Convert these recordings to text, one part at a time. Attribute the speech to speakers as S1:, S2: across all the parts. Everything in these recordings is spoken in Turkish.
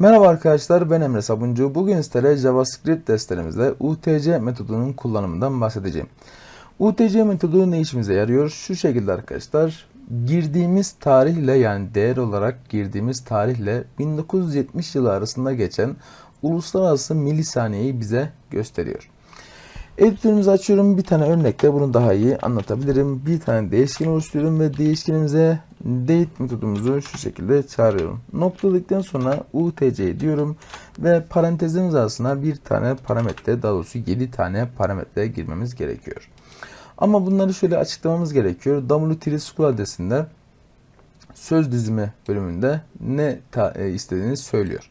S1: Merhaba arkadaşlar ben Emre Sabuncu. Bugün sizlere JavaScript derslerimizde UTC metodunun kullanımından bahsedeceğim. UTC metodu ne işimize yarıyor? Şu şekilde arkadaşlar. Girdiğimiz tarihle yani değer olarak girdiğimiz tarihle 1970 yılı arasında geçen uluslararası milisaniyeyi bize gösteriyor. Editörümüzü açıyorum. Bir tane örnekle bunu daha iyi anlatabilirim. Bir tane değişken oluşturuyorum ve değişkenimize date metodumuzu şu şekilde çağırıyorum. Noktaladıktan sonra UTC diyorum ve parantezimiz arasına bir tane parametre daha doğrusu 7 tane parametre girmemiz gerekiyor. Ama bunları şöyle açıklamamız gerekiyor. W3 School adresinde söz dizimi bölümünde ne ta- e, istediğini söylüyor.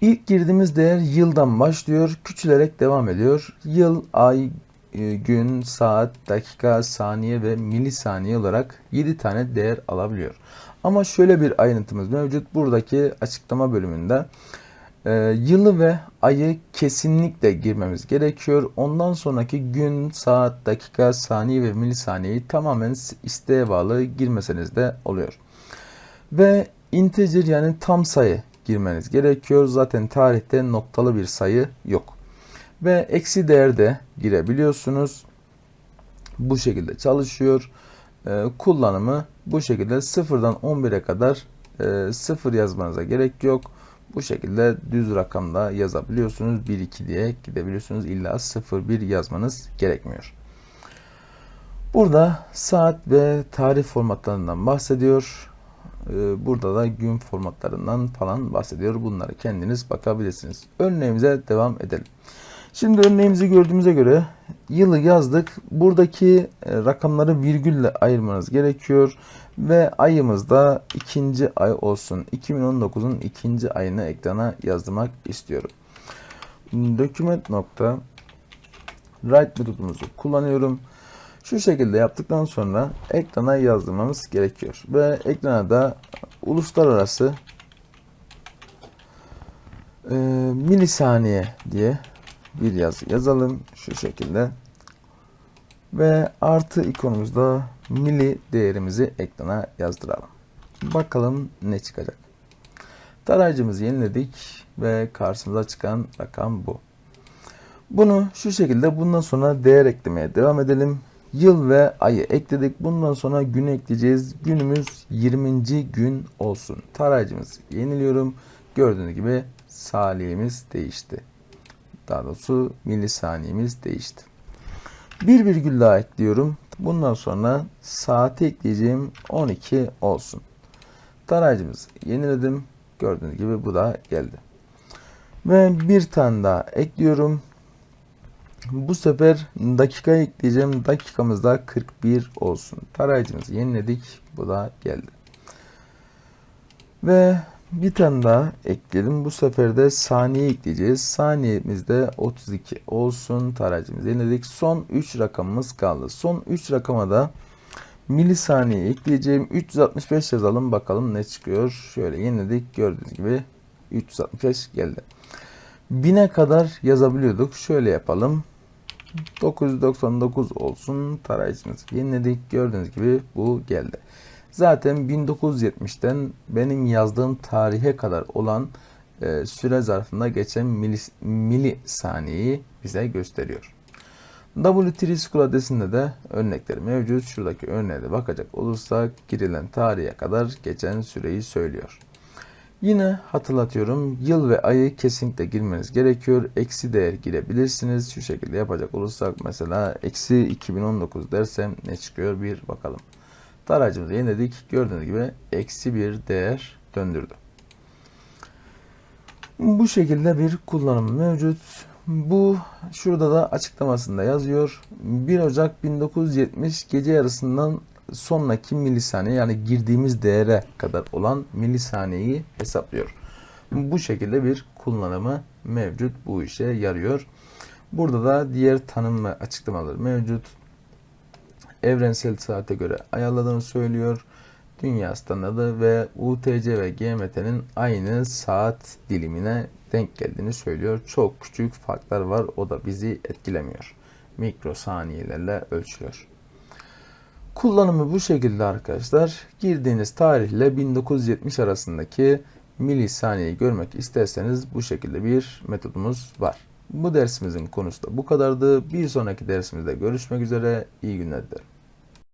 S1: İlk girdiğimiz değer yıldan başlıyor, küçülerek devam ediyor. Yıl, ay, e, gün, saat, dakika, saniye ve milisaniye olarak 7 tane değer alabiliyor. Ama şöyle bir ayrıntımız mevcut. Buradaki açıklama bölümünde e, yılı ve ayı kesinlikle girmemiz gerekiyor. Ondan sonraki gün, saat, dakika, saniye ve milisaniyeyi tamamen isteğe bağlı girmeseniz de oluyor. Ve integer yani tam sayı girmeniz gerekiyor. Zaten tarihte noktalı bir sayı yok. Ve eksi değer de girebiliyorsunuz. Bu şekilde çalışıyor. Ee, kullanımı bu şekilde sıfırdan 11'e kadar e, sıfır yazmanıza gerek yok. Bu şekilde düz rakamda yazabiliyorsunuz. 1 2 diye gidebiliyorsunuz. İlla 0 1 yazmanız gerekmiyor. Burada saat ve tarih formatlarından bahsediyor. Ee, Burada da gün formatlarından falan bahsediyor. Bunları kendiniz bakabilirsiniz. Örneğimize devam edelim. Şimdi örneğimizi gördüğümüze göre yılı yazdık. Buradaki e, rakamları virgülle ayırmanız gerekiyor. Ve ayımız da ikinci ay olsun. 2019'un ikinci ayını ekrana yazdırmak istiyorum. Document nokta write metodumuzu kullanıyorum. Şu şekilde yaptıktan sonra ekrana yazdırmamız gerekiyor. Ve ekrana da uluslararası e, milisaniye diye bir yazı yazalım. Şu şekilde. Ve artı ikonumuzda mili değerimizi ekrana yazdıralım. Bakalım ne çıkacak. Tarayıcımızı yeniledik ve karşımıza çıkan rakam bu. Bunu şu şekilde bundan sonra değer eklemeye devam edelim. Yıl ve ayı ekledik. Bundan sonra gün ekleyeceğiz. Günümüz 20. gün olsun. Tarayıcımızı yeniliyorum. Gördüğünüz gibi saliyemiz değişti. Daha doğrusu milisaniyemiz değişti. Bir virgül daha ekliyorum. Bundan sonra saati ekleyeceğim 12 olsun. Tarayıcımızı yeniledim. Gördüğünüz gibi bu da geldi. Ve bir tane daha ekliyorum. Bu sefer dakika ekleyeceğim. Dakikamız da 41 olsun. Tarayıcımızı yeniledik. Bu da geldi. Ve bir tane daha ekleyelim. Bu sefer de saniye ekleyeceğiz. Saniyemiz de 32 olsun. Tarayıcımızı yeniledik. Son 3 rakamımız kaldı. Son 3 rakama da milisaniye ekleyeceğim. 365 yazalım. Bakalım ne çıkıyor. Şöyle yeniledik. Gördüğünüz gibi 365 geldi. 1000'e kadar yazabiliyorduk. Şöyle yapalım. 999 olsun. Tarayıcımızı yeniledik. Gördüğünüz gibi bu geldi. Zaten 1970'ten benim yazdığım tarihe kadar olan e, süre zarfında geçen milis, milisaniyeyi bize gösteriyor. W3 School adresinde de örnekleri mevcut. Şuradaki örneğe de bakacak olursak girilen tarihe kadar geçen süreyi söylüyor. Yine hatırlatıyorum yıl ve ayı kesinlikle girmeniz gerekiyor. Eksi değer girebilirsiniz. Şu şekilde yapacak olursak mesela eksi 2019 dersem ne çıkıyor bir bakalım. Tarayıcımızı yeniledik. Gördüğünüz gibi eksi bir değer döndürdü. Bu şekilde bir kullanım mevcut. Bu şurada da açıklamasında yazıyor. 1 Ocak 1970 gece yarısından sonraki milisaniye yani girdiğimiz değere kadar olan milisaniyeyi hesaplıyor. Bu şekilde bir kullanımı mevcut. Bu işe yarıyor. Burada da diğer tanım ve açıklamaları mevcut. Evrensel saate göre ayarladığını söylüyor. Dünya standardı ve UTC ve GMT'nin aynı saat dilimine denk geldiğini söylüyor. Çok küçük farklar var. O da bizi etkilemiyor. Mikrosaniyelerle ölçüyor. Kullanımı bu şekilde arkadaşlar. Girdiğiniz tarihle 1970 arasındaki milisaniyeyi görmek isterseniz bu şekilde bir metodumuz var. Bu dersimizin konusu da bu kadardı. Bir sonraki dersimizde görüşmek üzere. İyi günler dilerim.